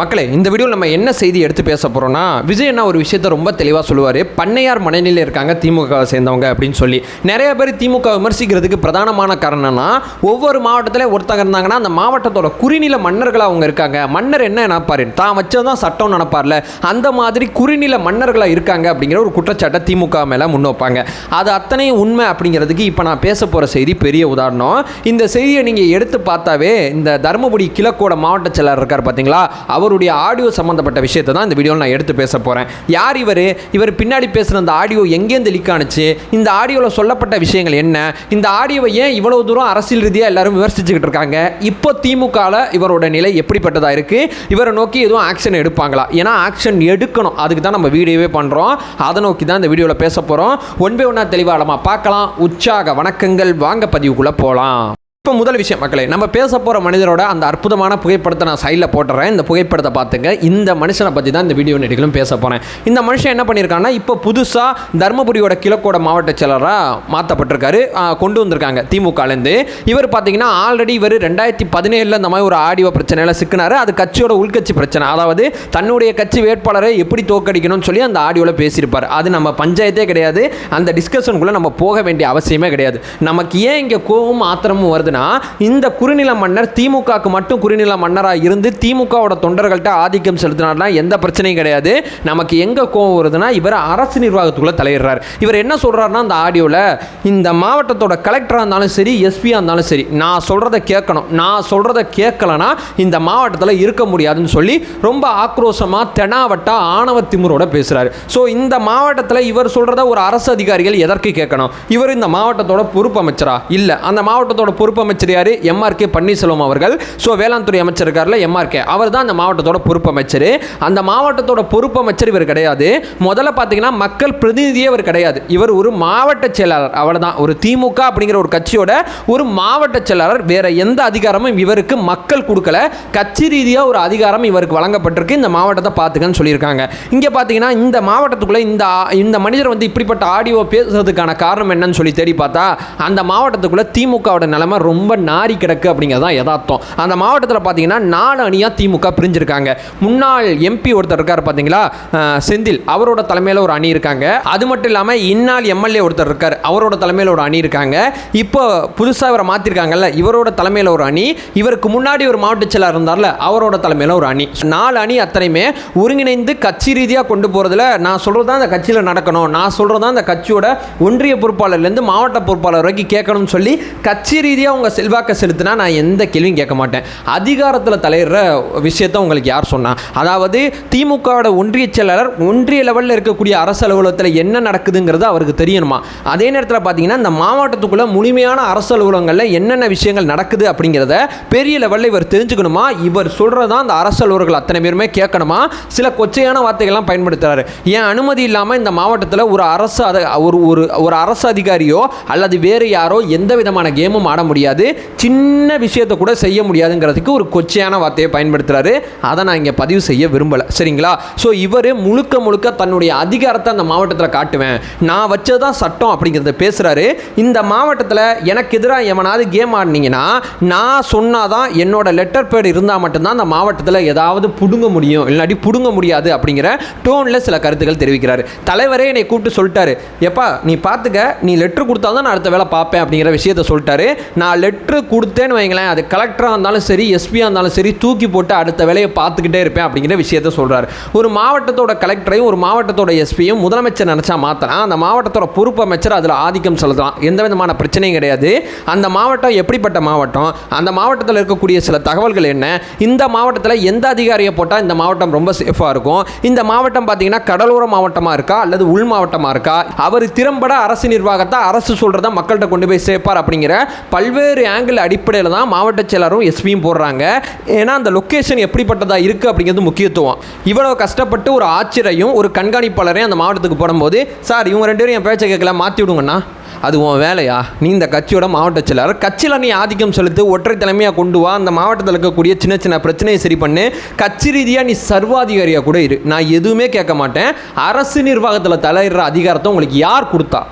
மக்களே இந்த வீடியோவில் நம்ம என்ன செய்தி எடுத்து பேச போகிறோம்னா விஜய் என்ன ஒரு விஷயத்த ரொம்ப தெளிவாக சொல்லுவார். பண்ணையார் மனநிலையில் இருக்காங்க திமுகவை சேர்ந்தவங்க அப்படின்னு சொல்லி. நிறைய பேர் திமுக விமர்சிக்கிறதுக்கு பிரதானமான காரணம்னா ஒவ்வொரு மாவட்டத்தில் ஒருத்தங்க இருந்தாங்கன்னா அந்த மாவட்டத்தோட குறுநில மன்னர்களாக அவங்க இருக்காங்க. மன்னர் என்ன நினைப்பாரு? தான் வச்சதான் சட்டம் நினைப்பார்ல. அந்த மாதிரி குறுநில மன்னர்களாக இருக்காங்க அப்படிங்கிற ஒரு குற்றச்சாட்டை திமுக மேலே முன் வைப்பாங்க. அது அத்தனையும் உண்மை அப்படிங்கிறதுக்கு இப்போ நான் பேச போகிற செய்தி பெரிய உதாரணம். இந்த செய்தியை நீங்கள் எடுத்து பார்த்தாவே இந்த தருமபுரி கிழக்கோட மாவட்ட செயலர் இருக்கார் பார்த்தீங்களா அவருடைய ஆடியோ சம்மந்தப்பட்ட விஷயத்தை தான் இந்த வீடியோவில் நான் எடுத்து பேச போகிறேன் யார் இவர்? இவர் பின்னாடி பேசுகிற அந்த ஆடியோ எங்கேருந்து லீக் ஆணுச்சு இந்த ஆடியோவில் சொல்லப்பட்ட விஷயங்கள் என்ன? இந்த ஆடியோவை ஏன் இவ்வளவு தூரம் அரசியல் ரீதியாக எல்லாரும் விமர்சிச்சுக்கிட்டு இருக்காங்க? இப்போ திமுகவில் இவரோட நிலை எப்படிப்பட்டதாக இருக்குது இவரை நோக்கி எதுவும் ஆக்ஷன் எடுப்பாங்களா? ஏன்னா ஆக்ஷன் எடுக்கணும். அதுக்கு தான் நம்ம வீடியோவே பண்ணுறோம் அதை நோக்கி தான் இந்த வீடியோவில் பேச போகிறோம் ஒன் பை ஒன்றா தெளிவாக பார்க்கலாம். உற்சாக வணக்கங்கள். வாங்க பதிவுக்குள்ளே போகலாம் இப்போ முதல் விஷயம் மக்களே நம்ம பேச போகிற மனிதரோட அந்த அற்புதமான புகைப்படத்தை நான் சைடில் போட்டுறேன். இந்த புகைப்படத்தை பார்த்துங்க. இந்த மனுஷனை பற்றி தான் இந்த வீடியோ நெடுகளும் பேச போகிறேன் இந்த மனுஷன் என்ன பண்ணியிருக்காங்கன்னா இப்போ புதுசாக தருமபுரியோட கிழக்கோட மாவட்ட செயலராக மாற்றப்பட்டிருக்காரு கொண்டு வந்திருக்காங்க திமுகலேருந்து இவர் பார்த்தீங்கன்னா ஆல்ரெடி இவர் ரெண்டாயிரத்தி பதினேழில் இந்த மாதிரி ஒரு ஆடியோ பிரச்சனையில் சிக்கினார். அது கட்சியோட உள்கட்சி பிரச்சனை. அதாவது தன்னுடைய கட்சி வேட்பாளரை எப்படி தோக்கடிக்கணும்னு சொல்லி அந்த ஆடியோவில் பேசியிருப்பார். அது நம்ம பஞ்சாயத்தே கிடையாது. அந்த டிஸ்கஷனுக்குள்ளே நம்ம போக வேண்டிய அவசியமே கிடையாது. நமக்கு ஏன் இங்கே கோவம் ஆத்திரமும் வருது? இருந்ததுன்னா இந்த குறுநில மன்னர் திமுகவுக்கு மட்டும் குறுநில மன்னராக இருந்து திமுகவோட தொண்டர்கள்ட்ட ஆதிக்கம் செலுத்தினார்னா எந்த பிரச்சனையும் கிடையாது. நமக்கு எங்கே கோவம் வருதுன்னா இவர் அரசு நிர்வாகத்துக்குள்ளே தலையிடுறார். இவர் என்ன சொல்கிறாருன்னா அந்த ஆடியோவில் இந்த மாவட்டத்தோட கலெக்டராக இருந்தாலும் சரி எஸ்பியாக இருந்தாலும் சரி நான் சொல்கிறத கேட்கணும். நான் சொல்கிறத கேட்கலனா இந்த மாவட்டத்தில் இருக்க முடியாதுன்னு சொல்லி ரொம்ப ஆக்ரோஷமாக தெனாவட்டா ஆணவ திமுரோட பேசுகிறாரு ஸோ இந்த மாவட்டத்தில் இவர் சொல்கிறத ஒரு அரசு அதிகாரிகள் எதற்கு கேட்கணும்? இவர் இந்த மாவட்டத்தோட பொறுப்பு அமைச்சரா? இல்லை அந்த மாவட்டத்தோட பொறுப்பு அமைச்சர் யார்? எம்ஆர்கே பன்னீர்செல்வம் அவர்கள். ஸோ வேளாண் துறை அமைச்சர் இருக்கார்ல எம்ஆர்கே. அவர் தான் அந்த மாவட்டத்தோட பொறுப்பு அமைச்சர். அந்த மாவட்டத்தோட பொறுப்பு அமைச்சர் இவர் கிடையாது. முதல்ல பார்த்தீங்கன்னா மக்கள் பிரதிநிதியே இவர் கிடையாது. இவர் ஒரு மாவட்ட செயலாளர். அவ்வளோதான் ஒரு திமுக அப்படிங்கிற ஒரு கட்சியோட ஒரு மாவட்ட செயலாளர். வேற எந்த அதிகாரமும் இவருக்கு மக்கள் கொடுக்கல. கட்சி ரீதியாக ஒரு அதிகாரம் இவருக்கு வழங்கப்பட்டிருக்கு. இந்த மாவட்டத்தை பார்த்துக்கன்னு சொல்லியிருக்காங்க. இங்கே பார்த்தீங்கன்னா இந்த மாவட்டத்துக்குள்ளே இந்த இந்த மனிதர் வந்து இப்படிப்பட்ட ஆடியோ பேசுறதுக்கான காரணம் என்னன்னு சொல்லி தேடி பார்த்தா அந்த மாவட்டத்துக்குள்ளே திமுகவோட நிலைமை ரொம்ப ரொம்ப நாரி கிடக்கு அப்படிங்கிறது தான் யதார்த்தம். அந்த மாவட்டத்தில் பார்த்தீங்கன்னா நாலு அணியாக திமுக பிரிஞ்சிருக்காங்க. முன்னாள் எம்பி ஒருத்தர் இருக்கார் பார்த்தீங்களா செந்தில். அவரோட தலைமையில் ஒரு அணி இருக்காங்க. அது மட்டும் இல்லாமல் இந்நாள் எம்எல்ஏ ஒருத்தர் இருக்கார். அவரோட தலைமையில் ஒரு அணி இருக்காங்க. இப்போ புதுசாக இவரை மாற்றிருக்காங்கல்ல இவரோட தலைமையில் ஒரு அணி. இவருக்கு முன்னாடி ஒரு மாவட்ட செயலாளர் இருந்தார்ல அவரோட தலைமையில் ஒரு அணி. நாலு அணி அத்தனையுமே ஒருங்கிணைந்து கட்சி ரீதியாக கொண்டு போகிறதுல நான் சொல்கிறது தான் அந்த கட்சியில் நடக்கணும். நான் சொல்கிறது தான் அந்த கட்சியோட ஒன்றிய பொறுப்பாளர்லேருந்து மாவட்ட பொறுப்பாளர் வரைக்கும் கேட்கணும்னு சொல்லி கட்சி ரீதியாக அவங்க செல்வாக்கை செலுத்தினா நான் எந்த கேள்வியும் கேட்க மாட்டேன். அதிகாரத்தில் தலையிடுற விஷயத்த உங்களுக்கு யார் சொன்னால் அதாவது திமுகவோட ஒன்றிய செயலாளர் ஒன்றிய லெவலில் இருக்கக்கூடிய அரசு அலுவலகத்தில் என்ன நடக்குதுங்கிறது அவருக்கு தெரியணுமா? அதே நேரத்தில் பார்த்தீங்கன்னா இந்த மாவட்டத்துக்குள்ளே முழுமையான அரசு அலுவலகங்களில் என்னென்ன விஷயங்கள் நடக்குது அப்படிங்கிறத பெரிய லெவலில் இவர் தெரிஞ்சுக்கணுமா? இவர் சொல்கிறதா அந்த அரசு அலுவலர்கள் அத்தனை பேருமே கேட்கணுமா? சில கொச்சையான வார்த்தைகள்லாம் பயன்படுத்துறாரு. ஏன் அனுமதி இல்லாமல் இந்த மாவட்டத்தில் ஒரு அரசு அதை ஒரு ஒரு ஒரு அரசு அதிகாரியோ அல்லது வேறு யாரோ எந்த விதமான கேமும் ஆட முடியாது. சின்ன விஷயத்தை கூட செய்ய முடியாதுங்கிறதுக்கு ஒரு கொச்சையான வார்த்தையை பயன்படுத்துகிறாரு அதை நான் இங்கே பதிவு செய்ய விரும்பலை. சரிங்களா? ஸோ இவர் முழுக்க முழுக்க தன்னுடைய அதிகாரத்தை அந்த மாவட்டத்தில் காட்டுவேன். நான் வச்சதான் சட்டம் அப்படிங்கிறத பேசுகிறாரு இந்த மாவட்டத்தில் எனக்கு எதிராக எவனாவது கேம் ஆடினீங்கன்னா நான் சொன்னால் தான் என்னோட லெட்டர் பேட் இருந்தால் மட்டும்தான் அந்த மாவட்டத்தில் ஏதாவது புடுங்க முடியும். இல்லாட்டி புடுங்க முடியாது அப்படிங்கிற டோனில் சில கருத்துக்கள் தெரிவிக்கிறார். தலைவரே என்னை கூப்பிட்டு சொல்லிட்டாரு. எப்பா நீ பார்த்துக்க. நீ லெட்ரு கொடுத்தா தான் நான் அடுத்த வேலை பார்ப்பேன் அப்படிங்கிற விஷயத்த சொல்லிட்டாரு. நான் லெட்ரு கொடுத்தேன்னு வைங்களேன் அது கலெக்டராக இருந்தாலும் சரி எஸ்பியாக இருந்தாலும் சரி தூக்கி போட்டு அடுத்த வேலையை பார்த்துக்கிட்டே இருப்பேன் அப்படிங்கிற விஷயத்த சொல்கிறாரு ஒரு மாவட்டத்தோட கலெக்டரையும் ஒரு மாவட்டத்தோட எஸ்பியும் முதலமைச்சர் நினச்சா மாற்றலாம் அந்த மாவட்டத்தோட பொறுப்பு அமைச்சர் அதில் ஆதிக்கம் செலுத்தலாம். எந்த விதமான பிரச்சனையும் கிடையாது. அந்த மாவட்டம் எப்படிப்பட்ட மாவட்டம்? அந்த மாவட்டத்தில் இருக்கக்கூடிய சில தகவல்கள் என்ன? இந்த மாவட்டத்தில் எந்த அதிகாரியை போட்டால் இந்த மாவட்டம் ரொம்ப சேஃபாக இருக்கும்? இந்த மாவட்டம் பார்த்தீங்கன்னா கடலோர மாவட்டமாக இருக்கா? அல்லது உள் மாவட்டமாக இருக்கா? அவர் திறம்பட அரசு நிர்வாகத்தை அரசு சொல்கிறத மக்கள்கிட்ட கொண்டு போய் சேர்ப்பார் அப்படிங்கிற பல்வேறு ஆங்கிள் அடிப்படையில் தான் மாவட்ட செயலரும் எஸ்பியும் போடுறாங்க. ஏன்னா அந்த லொக்கேஷன் எப்படிப்பட்டதாக இருக்குது அப்படிங்கிறது முக்கியத்துவம். இவ்வளவு கஷ்டப்பட்டு ஒரு ஆட்சியரையும் ஒரு கண்காணிப்பாளரையும் அந்த மாவட்டத்துக்கு போடும்போது சார் இவங்க ரெண்டு பேரும் என் பேச்சை கேட்கல மாற்றி விடுங்கண்ணா. அது உன் வேலையா? நீ இந்த கட்சியோட மாவட்ட செயலாளர். கட்சியில் நீ ஆதிக்கம் செலுத்து ஒற்றை தலைமையாக கொண்டு வா. அந்த மாவட்டத்தில் இருக்கக்கூடிய சின்ன சின்ன பிரச்சனையை சரி பண்ணு. கட்சி ரீதியாக நீ சர்வாதிகாரியாக கூட இரு. நான் எதுவுமே கேட்க மாட்டேன். அரசு நிர்வாகத்தில் தலையிடுற அதிகாரத்தை உங்களுக்கு யார் கொடுத்தா?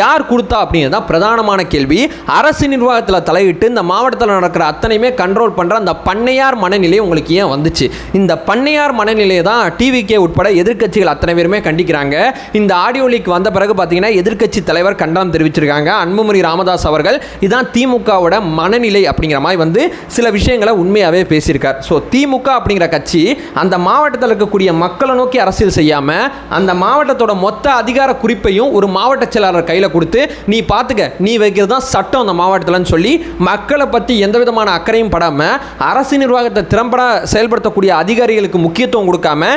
யார் கொடுத்தா அப்படிங்கிறது தான் பிரதானமான கேள்வி. அரசு நிர்வாகத்தில் தலையிட்டு இந்த மாவட்டத்தில் நடக்கிற அத்தனையுமே கண்ட்ரோல் பண்ணுற அந்த பண்ணையார் மனநிலை உங்களுக்கு ஏன் வந்துச்சு? இந்த பண்ணையார் மனநிலையை தான் டிவிகே உட்பட எதிர்க்கட்சிகள் அத்தனை பேருமே கண்டிக்கிறாங்க. இந்த ஆடியோ லீக் வந்த பிறகு பார்த்தீங்கன்னா எதிர்க்கட்சி தலைவர் கண்டனம் தெரிவிச்சிருக்காங்க. அன்புமணி ராமதாஸ் அவர்கள் இதான் திமுகவோட மனநிலை அப்படிங்கிற மாதிரி வந்து சில விஷயங்களை உண்மையாகவே பேசியிருக்கார். ஸோ திமுக அப்படிங்கிற கட்சி அந்த மாவட்டத்தில் இருக்கக்கூடிய மக்களை நோக்கி அரசியல் செய்யாமல் அந்த மாவட்டத்தோட மொத்த அதிகார குறிப்பையும் ஒரு மாவட்ட செயலாளர் கையில் கொடுத்து நீ பார்த்துக்க நீ வைக்கிறது தான் சட்டம் அந்த மாவட்டத்தில்னு சொல்லி மக்களை பற்றி எந்த விதமான அக்கறையும் படாமல் அரசு நிர்வாகத்தை திறம்பட செயல்படுத்தக்கூடிய அதிகாரிகளுக்கு முக்கியத்துவம் கொடுக்காம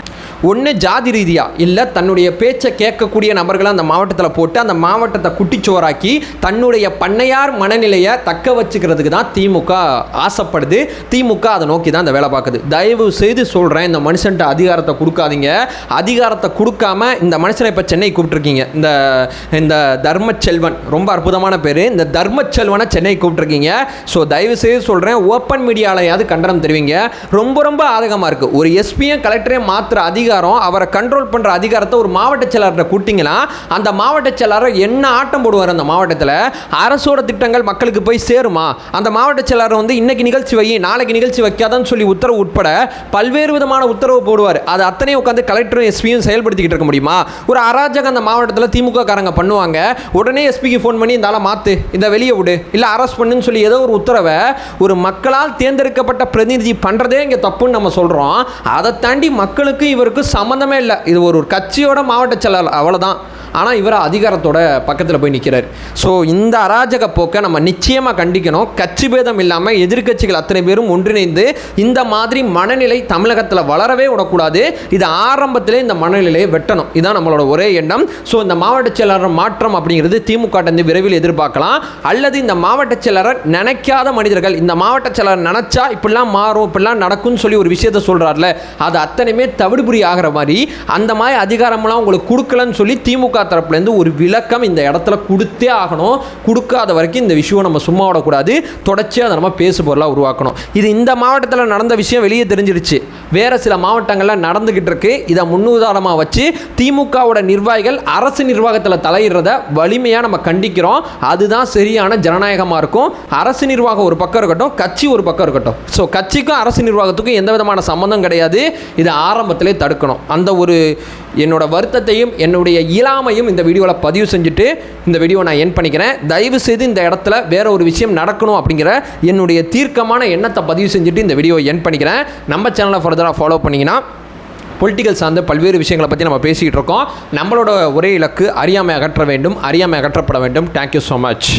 ஒன்று ஜாதி ரீதியாக இல்லை தன்னுடைய பேச்சை கேட்கக்கூடிய நபர்களை அந்த மாவட்டத்தில் போட்டு அந்த மாவட்டத்தை குட்டிச்சுவராக்கி தன்னுடைய பண்ணையார் மனநிலையை தக்க வச்சுக்கிறதுக்கு தான் திமுக ஆசைப்படுது. திமுக அதை நோக்கி தான் இந்த வேலை பார்க்குது. தயவு செய்து சொல்கிறேன் இந்த மனுஷன்ட்ட அதிகாரத்தை கொடுக்காதீங்க. அதிகாரத்தை கொடுக்காம இந்த மனுஷனை இப்போ சென்னை கூப்பிட்டுருக்கீங்க. இந்த இந்த தர்மச்செல்வன். ரொம்ப அற்புதமான பேர். இந்த தர்மச்செல்வனை சென்னை கூப்பிட்ருக்கீங்க ஸோ தயவு செய்து சொல்கிறேன் ஓப்பன் மீடியாலையாவது கண்டனம் தெரிவிங்க. ரொம்ப ரொம்ப ஆதகமாக இருக்குது ஒரு எஸ்பியும் கலெக்டரையும் மாற்றுற அதிகாரம் அவரை கண்ட்ரோல் பண்ணுற அதிகாரத்தை ஒரு மாவட்ட செயலாளர்கிட்ட கூட்டிங்கன்னா அந்த மாவட்ட செயலாளர் என்ன ஆட்டம் போடுவார் அந்த மாவட்டத்தில்? அரசோட திட்டங்கள் மக்களுக்கு போய் சேருமா? அந்த மாவட்ட செயலாளர் வந்து இன்னைக்கு நிகழ்ச்சி வை நாளைக்கு நிகழ்ச்சி வைக்காதான்னு சொல்லி உத்தரவு உட்பட பல்வேறு விதமான உத்தரவு போடுவார். அது அத்தனையும் உட்காந்து கலெக்டரும் எஸ்பியும் செயல்படுத்திக்கிட்டு இருக்க முடியுமா? ஒரு அராஜகம் அந்த மாவட்டத்தில் திமுக காரங்க பண்ணுவாங்க. உடனே எஸ்பிக்கு ஃபோன் பண்ணி இந்த ஆளை மாற்று இந்த வெளியே விடு இல்லை அரெஸ்ட் பண்ணுன்னு சொல்லி ஏதோ ஒரு உத்தரவை ஒரு மக்களால் தேர்ந்தெடுக்கப்பட்ட பிரதிநிதி பண்ணுறதே இங்கே தப்புன்னு நம்ம சொல்கிறோம் அதை தாண்டி மக்களுக்கு இவருக்கு சம்மந்தமே இல்லை. இது ஒரு ஒரு கட்சியோட மாவட்ட செயலாளர் அவ்வளோதான் ஆனால் இவர் அதிகாரத்தோட பக்கத்தில் போய் நிற்கிறார் ஸோ இந்த அராஜக போக்கை நம்ம நிச்சயமாக கண்டிக்கணும். கட்சி பேதம் இல்லாமல் எதிர்க்கட்சிகள் அத்தனை பேரும் ஒன்றிணைந்து இந்த மாதிரி மனநிலை தமிழகத்தில் வளரவே விடக்கூடாது. இது ஆரம்பத்திலே இந்த மனநிலையை வெட்டணும். இதுதான் நம்மளோட ஒரே எண்ணம். ஸோ இந்த மாவட்ட செயலாளர் மாற்றம் அப்படிங்கிறது திமுக இருந்து விரைவில் எதிர்பார்க்கலாம். அல்லது இந்த மாவட்ட செயலாளர் நினைக்காத மனிதர்கள் இந்த மாவட்ட செயலாளர் நினச்சா இப்படிலாம் மாறும் இப்படிலாம் நடக்கும்னு சொல்லி ஒரு விஷயத்த சொல்கிறார்ல அது அத்தனையுமே தவிடுபுரி ஆகிற மாதிரி அந்த மாதிரி அதிகாரம்லாம் உங்களுக்கு கொடுக்கலன்னு சொல்லி திமுக தரப்புலேருந்து ஒரு விளக்கம் இந்த இடத்துல கொடுத்தே ஆகணும். கொடுக்காத வரைக்கும் இந்த விஷயம் நம்ம சும்மா விடக்கூடாது. தொடர்ச்சியாக அதை நம்ம பேசு பொருளாக உருவாக்கணும். இது இந்த மாவட்டத்தில் நடந்த விஷயம் வெளியே தெரிஞ்சிருச்சு வேறு சில மாவட்டங்களில் நடந்துக்கிட்டு இருக்கு. இதை முன்னுதாரணமாக வச்சு திமுகவோட நிர்வாகிகள் அரசு நிர்வாகத்தில் தலையிடுறத வலிமையாக நம்ம கண்டிக்கிறோம். அதுதான் சரியான ஜனநாயகமாக இருக்கும். அரசு நிர்வாகம் ஒரு பக்கம் இருக்கட்டும் கட்சி ஒரு பக்கம் இருக்கட்டும். ஸோ கட்சிக்கும் அரசு நிர்வாகத்துக்கும் எந்த விதமான சம்மந்தம் கிடையாது. இதை ஆரம்பத்திலே தடுக்கணும். அந்த ஒரு என்னோடய வருத்தத்தையும் என்னுடைய இயலாமையும் இந்த வீடியோவில் பதிவு செஞ்சுட்டு இந்த வீடியோ நான் என் பண்ணிக்கிறேன். தயவு செய்து இந்த இடத்துல வேற ஒரு விஷயம் நடக்கணும் அப்படிங்கிற என்னுடைய தீர்க்கமான எண்ணத்தை பதிவு செஞ்சுட்டு இந்த வீடியோ என் பண்ணிக்கிறேன். நம்ம சேனலை ஃபர்தராக ஃபாலோ பண்ணிங்கன்னா பொலிட்டிக்கல் சார்ந்த பல்வேறு விஷயங்களை பற்றி நம்ம பேசிக்கிட்டு இருக்கோம். நம்மளோட ஒரே இலக்கு அறியாமை அகற்ற வேண்டும் அறியாமை அகற்றப்பட வேண்டும். Thank you so much